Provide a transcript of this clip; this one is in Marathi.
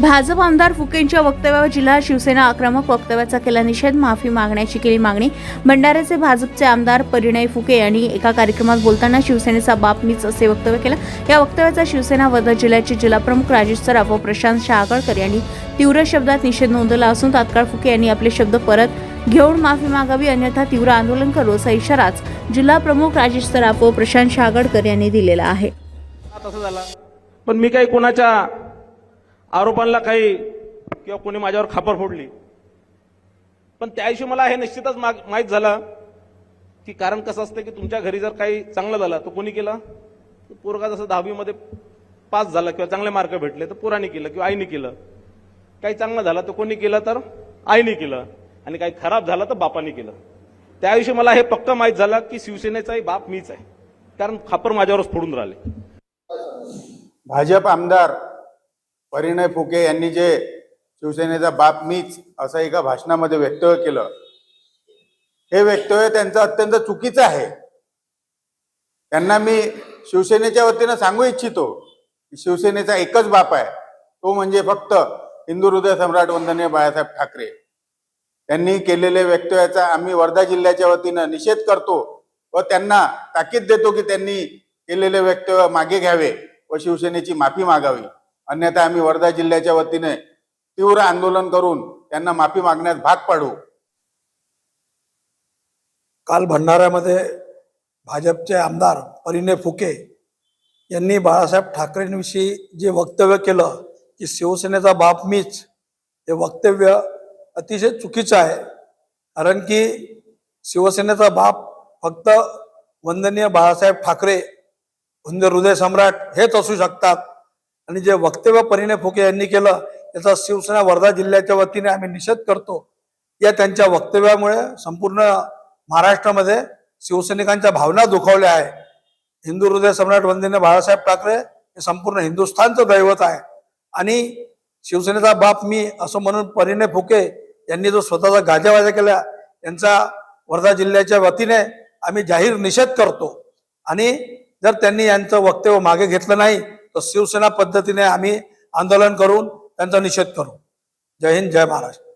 भाजप आमदार फुकेंच्या वक्तव्यावर जिल्हा शिवसेना आक्रमक वक्तव्याचा केला निषेध माफी मागण्याची केली मागणी. भंडाऱ्याचे भाजपचे आमदार परिणय फुके यांनी एका कार्यक्रमात बोलताना शिवसेनेचा बाप मीच असे वक्तव्य केलं. या वक्तव्याचा शिवसेना वर्धा जिल्ह्याचे जिल्हाप्रमुख राजेश सराफ व प्रशांत शहागळकर यांनी तीव्र शब्दात निषेध नोंदवला असून तात्काळ फुके यांनी आपले शब्द परत घेऊन माफी मागावी अन्यथा तीव्र आंदोलन करू असा इशाराच जिल्हा प्रमुख राजेश सराफ व प्रशांत शहागडकर यांनी दिलेला आहे. पण मी काही कोणाच्या आरोपांना काही किंवा कोणी माझ्यावर खापर फोडली. पण त्या मला हे निश्चितच माहीत झालं की कारण कसं असतं की तुमच्या घरी जर काही चांगलं झालं तर कोणी केलं? पोरगा जसं दहावीमध्ये पास झाला किंवा चांगले मार्क भेटले तर पोराने केलं किंवा आईने केलं. काही चांगलं झालं तर कोणी केलं? तर आईने केलं. आणि काही खराब झालं तर बापाने केलं. त्या मला हे पक्क माहीत झालं की शिवसेनेचाही बाप मीच आहे. कारण खापर माझ्यावरच फोडून राहिले. भाजप आमदार परिणय फुके यांनी जे शिवसेनेचा बाप मीच असं एका भाषणामध्ये वक्तव्य केलं हे वक्तव्य त्यांचं अत्यंत चुकीचं आहे. त्यांना मी शिवसेनेच्या वतीनं सांगू इच्छितो की शिवसेनेचा एकच बाप आहे तो म्हणजे फक्त हिंदू हृदय सम्राट वंदनीय बाळासाहेब ठाकरे. त्यांनी केलेल्या वक्तव्याचा आम्ही वर्धा जिल्ह्याच्या वतीनं निषेध करतो व त्यांना ताकीद देतो की त्यांनी केलेले वक्तव्य मागे घ्यावे व शिवसेनेची माफी मागावी. अन्यथा आम्ही वर्धा जिल्ह्याच्या वतीने तीव्र आंदोलन करून त्यांना माफी मागण्यास भाग पाडू. काल भंडाऱ्यामध्ये भाजपचे आमदार परिणय फुके यांनी बाळासाहेब ठाकरेंविषयी जे वक्तव्य केलं की शिवसेनेचा बाप मीच हे वक्तव्य अतिशय चुकीचं आहे. कारण की शिवसेनेचा बाप फक्त वंदनीय बाळासाहेब ठाकरे म्हणजे हृदय सम्राट हेच असू शकतात. आणि जे वक्तव्य परिणय फुके यांनी केलं याचा शिवसेना वर्धा जिल्ह्याच्या वतीने आम्ही निषेध करतो. या त्यांच्या वक्तव्यामुळे संपूर्ण महाराष्ट्रामध्ये शिवसैनिकांच्या भावना दुखावल्या आहे हिंदू हृदय सम्राट वंदनीय बाळासाहेब ठाकरे हे संपूर्ण हिंदुस्थानचं दैवत आहे. आणि शिवसेनेचा बाप मी असं म्हणून परिणय फुके यांनी जो स्वतःचा गाजावाजा केला यांचा वर्धा जिल्ह्याच्या वतीने आम्ही जाहीर निषेध करतो. आणि जर त्यांनी यांचं वक्तव्य मागे घेतलं नाही तर शिवसेना पद्धतीने आम्ही आंदोलन करून त्यांचा निषेध करू. जय हिंद जय महाराष्ट्र.